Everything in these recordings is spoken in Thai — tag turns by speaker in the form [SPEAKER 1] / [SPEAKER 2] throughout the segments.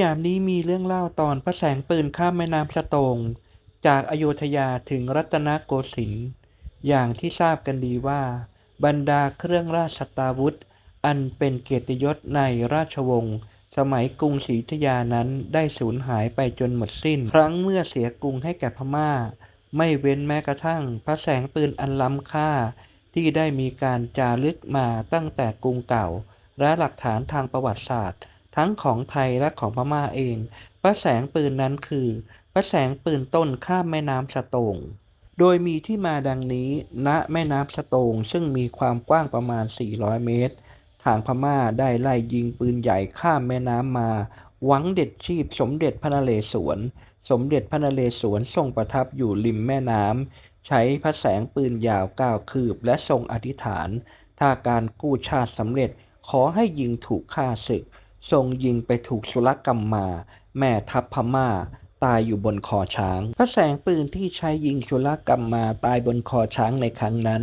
[SPEAKER 1] ยามนี้มีเรื่องเล่าตอนพระแสงปืนข้ามแม่น้ำสะตง จากอโยธยาถึงรัตนโกสินทร์อย่างที่ทราบกันดีว่า บรรดาเครื่องราชตาวุธ อันเป็นเกียรติยศในราชวงศ์สมัยกรุงศรีอยุธยานั้นได้สูญหายไปจนหมดสิ้น ครั้งเมื่อเสียกรุงให้แก่พม่า ไม่เว้นแม้กระทั่งพระแสงปืนอันล้ำค่า ที่ได้มีการจารึกมาตั้งแต่กรุงเก่า และหลักฐานทางประวัติศาสตร์ ทั้งของไทยและของพม่าเอง พระแสงปืนนั้นคือ พระแสงปืนต้นข้ามแม่น้ำสะตง โดยมีที่มาดังนี้ ณ แม่น้ำสะตงซึ่งมีความกว้างประมาณ 400 เมตร ทางพม่าได้ไล่ยิงปืนใหญ่ข้ามแม่น้ำมา หวังเด็ดชีพสมเด็จพระนเรศวร สมเด็จพระนเรศวรทรงประทับอยู่ริมแม่น้ำ ใช้พระแสงปืนยาวก้าวคืบและทรงอธิษฐาน ถ้าการกู้ชาติสำเร็จขอให้ยิงถูกฆ่าศึก ทรงยิงไปถูกสุรกรรมมา แม่ทัพพม่า ตายอยู่บนคอช้าง พระแสงปืนที่ใช้ยิงสุรกรรมมาตายบนคอช้างในครั้งนั้น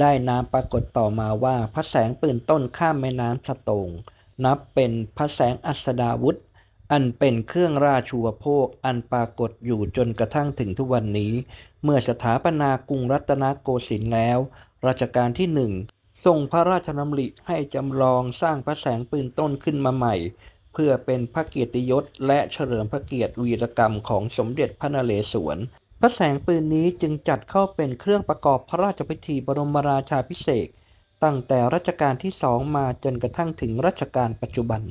[SPEAKER 1] ได้นามปรากฏต่อมาว่าพระแสงปืนต้นข้ามแม่น้ำสะโตง นับเป็นพระแสงอัสดาวุธ อันเป็นเครื่องราชูปโภคอันปรากฏอยู่จนกระทั่งถึงทุกวันนี้ เมื่อสถาปนากรุงรัตนโกสินทร์แล้วรัชกาลที่หนึ่ง ทรงพระราชดำริให้จำลองสร้างพระแสงปืนต้นขึ้นมาใหม่ เพื่อเป็นพระเกียรติยศและเฉลิมพระเกียรติวีรกรรมของสมเด็จพระนเรศวร พระแสงปืนนี้จึงจัดเข้าเป็นเครื่องประกอบพระราชพิธีบรมราชาพิเศษตั้งแต่รัชกาลที่สองมาจนกระทั่งถึงรัชกาลปัจจุบัน